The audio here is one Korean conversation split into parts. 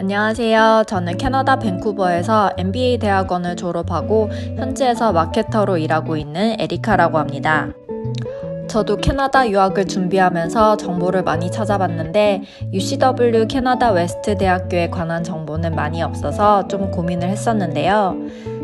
안녕하세요. 저는 캐나다 밴쿠버에서 MBA 대학원을 졸업하고 현지에서 마케터로 일하고 있는 에리카라고 합니다. 저도 캐나다 유학을 준비하면서 정보를 많이 찾아봤는데 UCW 캐나다 웨스트 대학교에 관한 정보는 많이 없어서 좀 고민을 했었는데요.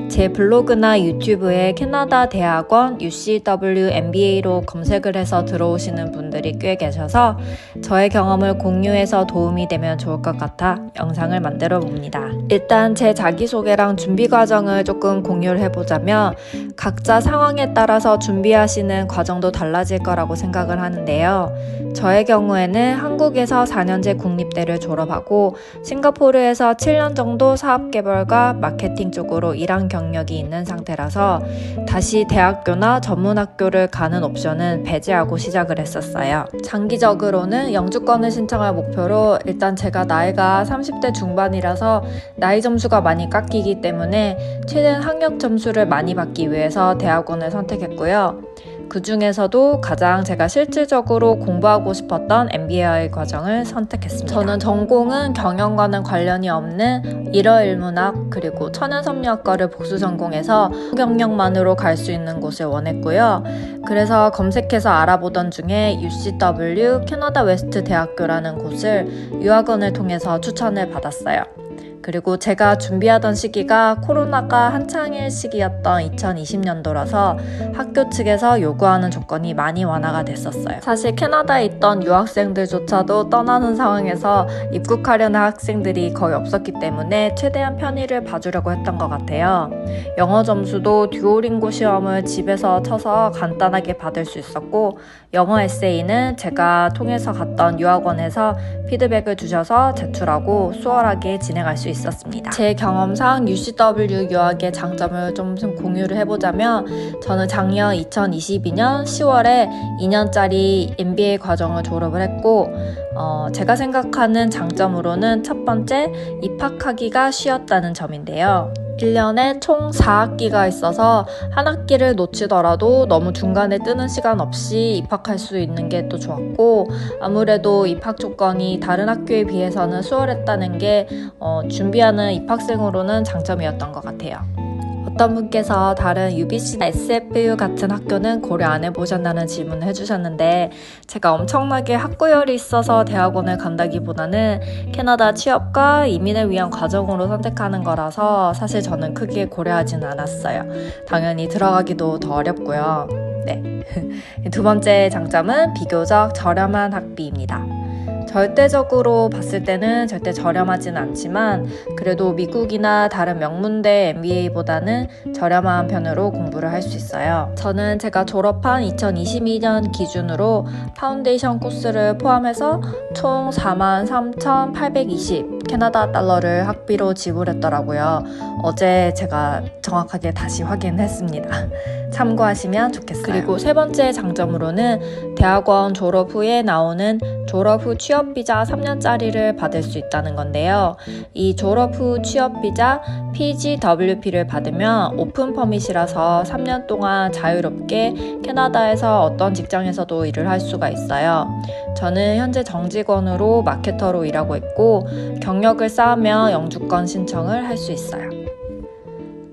제 블로그나 유튜브에 캐나다 대학원 UCW MBA로 검색을 해서 들어오시는 분들이 꽤 계셔서 저의 경험을 공유해서 도움이 되면 좋을 것 같아 영상을 만들어 봅니다. 일단 제 자기소개랑 준비 과정을 조금 공유를 해보자면 각자 상황에 따라서 준비하시는 과정도 달라질 거라고 생각을 하는데요. 저의 경우에는 한국에서 4년제 국립대를 졸업하고 싱가포르에서 7년 정도 사업 개발과 마케팅 쪽으로 일한 경력이 있는 상태라서 다시 대학교나 전문학교를 가는 옵션은 배제하고 시작을 했었어요. 장기적으로는 영주권을 신청할 목표로 일단 제가 나이가 30대 중반이라서 나이 점수가 많이 깎이기 때문에 최대한 학력 점수를 많이 받기 위해서 대학원을 선택했고요. 그 중에서도 가장 제가 실질적으로 공부하고 싶었던 MBA 과정을 선택했습니다. 저는 전공은 경영과는 관련이 없는 일어일문학 그리고 천연섬유학과를 복수 전공해서 경영만으로 갈 수 있는 곳을 원했고요. 그래서 검색해서 알아보던 중에 UCW 캐나다 웨스트 대학교라는 곳을 유학원을 통해서 추천을 받았어요. 그리고 제가 준비하던 시기가 코로나가 한창일 시기였던 2020년도라서 학교 측에서 요구하는 조건이 많이 완화가 됐었어요. 사실 캐나다에 있던 유학생들조차도 떠나는 상황에서 입국하려는 학생들이 거의 없었기 때문에 최대한 편의를 봐주려고 했던 것 같아요. 영어 점수도 듀오링고 시험을 집에서 쳐서 간단하게 받을 수 있었고 영어 에세이는 제가 통해서 갔던 유학원에서 피드백을 주셔서 제출하고 수월하게 진행할 수 있었 습니다. 제 경험상 UCW 유학의 장점을 좀 공유를 해보자면 저는 작년 2022년 10월에 2년짜리 MBA 과정을 졸업을 했고 어, 제가 생각하는 장점으로는 첫 번째 입학하기가 쉬웠다는 점인데요. 1년에 총 4학기가 있어서 한 학기를 놓치더라도 너무 중간에 뜨는 시간 없이 입학할 수 있는 게 또 좋았고 아무래도 입학 조건이 다른 학교에 비해서는 수월했다는 게 어, 준비하는 입학생으로는 장점이었던 것 같아요. 어떤 분께서 다른 UBC나 SFU 같은 학교는 고려 안 해보셨나는 질문을 해주셨는데 제가 엄청나게 학구열이 있어서 대학원을 간다기보다는 캐나다 취업과 이민을 위한 과정으로 선택하는 거라서 사실 저는 크게 고려하지는 않았어요. 당연히 들어가기도 더 어렵고요. 네. 두 번째 장점은 비교적 저렴한 학비입니다. 절대적으로 봤을 때는 절대 저렴하진 않지만 그래도 미국이나 다른 명문대 MBA보다는 저렴한 편으로 공부를 할 수 있어요. 저는 제가 졸업한 2022년 기준으로 파운데이션 코스를 포함해서 총 43,820 캐나다 달러를 학비로 지불했더라고요. 어제 제가 정확하게 다시 확인했습니다. 참고하시면 좋겠어요. 그리고 세 번째 장점으로는 대학원 졸업 후에 나오는 졸업 후 취업 비자 3년짜리를 받을 수 있다는 건데요. 이 졸업 후 취업 비자 PGWP를 받으면 오픈 퍼밋이라서 3년 동안 자유롭게 캐나다에서 어떤 직장에서도 일을 할 수가 있어요. 저는 현재 정직원으로 마케터로 일하고 있고 경력을 쌓으며 영주권 신청을 할 수 있어요.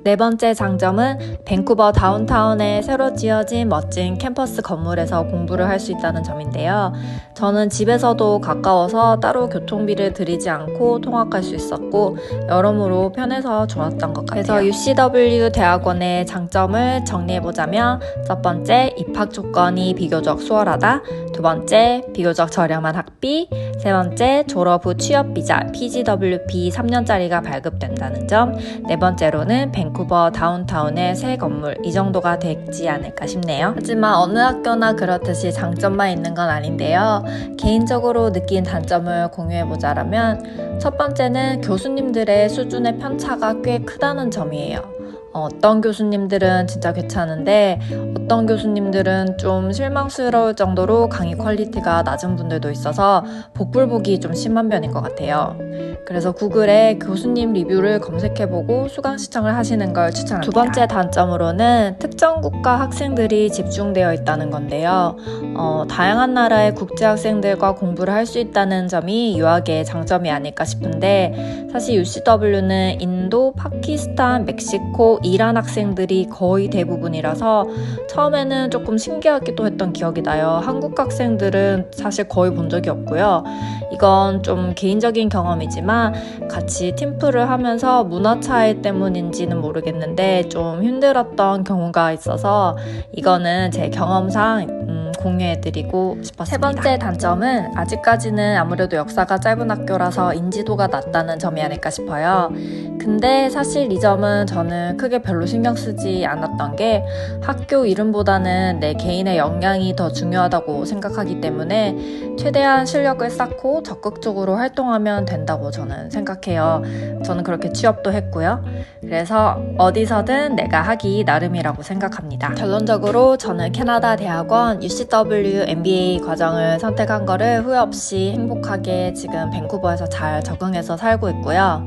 네 번째 장점은 밴쿠버 다운타운에 새로 지어진 멋진 캠퍼스 건물에서 공부를 할 수 있다는 점인데요. 저는 집에서도 가까워서 따로 교통비를 들이지 않고 통학할 수 있었고 여러모로 편해서 좋았던 것 같아요. 그래서 UCW 대학원의 장점을 정리해보자면 첫 번째 입학 조건이 비교적 수월하다 두 번째 비교적 저렴한 학비 세 번째 졸업 후 취업 비자 PGWP 3년짜리가 발급된다는 점 네 번째로는 밴쿠버 다운타운의 새 건물 이 정도가 되지 않을까 싶네요. 하지만 어느 학교나 그렇듯이 장점만 있는 건 아닌데요. 개인적으로 느낀 단점을 공유해보자라면 첫 번째는 교수님들의 수준의 편차가 꽤 크다는 점이에요. 어, 어떤 교수님들은 진짜 괜찮은데 어떤 교수님들은 좀 실망스러울 정도로 강의 퀄리티가 낮은 분들도 있어서 복불복이 좀 심한 편인 것 같아요. 그래서 구글에 교수님 리뷰를 검색해보고 수강 시청을 하시는 걸 추천합니다. 두 번째 단점으로는 특정 국가 학생들이 집중되어 있다는 건데요. 어, 다양한 나라의 국제 학생들과 공부를 할 수 있다는 점이 유학의 장점이 아닐까 싶은데 사실 UCW는 인도, 파키스탄, 멕시코, 이란 학생들이 거의 대부분이라서 처음에는 조금 신기하기도 했던 기억이 나요. 한국 학생들은 사실 거의 본 적이 없고요. 이건 좀 개인적인 경험이 지만 같이 팀플을 하면서 문화 차이 때문인지는 모르겠는데 좀 힘들었던 경우가 있어서 이거는 제 경험상 음, 공유해드리고 싶었습니다. 세 번째 단점은 아직까지는 아무래도 역사가 짧은 학교라서 인지도가 낮다는 점이 아닐까 싶어요. 근데 사실 이 점은 저는 크게 별로 신경 쓰지 않았던 게 학교 이름보다는 내 개인의 역량이 더 중요하다고 생각하기 때문에 최대한 실력을 쌓고 적극적으로 활동하면 된다고 저는 생각해요. 저는 그렇게 취업도 했고요. 그래서 어디서든 내가 하기 나름이라고 생각합니다. 결론적으로 저는 캐나다 대학원 UCW MBA 과정을 선택한 거를 후회 없이 행복하게 지금 밴쿠버에서 잘 적응해서 살고 있고요.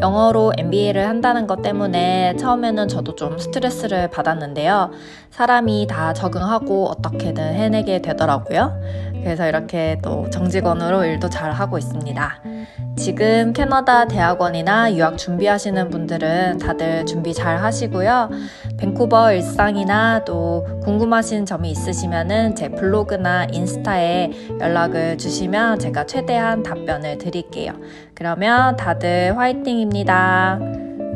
영어로 MBA를 한다는 것 때문에 처음에는 저도 좀 스트레스를 받았는데요. 사람이 다 적응하고 어떻게든 해내게 되더라고요. 그래서 이렇게 또 정직원으로 일도 잘 하고 있습니다. 지금 캐나다 대학원이나 유학 준비하시는 분들은 다들 준비 잘 하시고요. 밴쿠버 일상이나 또 궁금하신 점이 있으시면은 제 블로그나 인스타에 연락을 주시면 제가 최대한 답변을 드릴게요. 그러면 다들 화이팅입니다.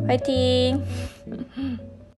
화이팅!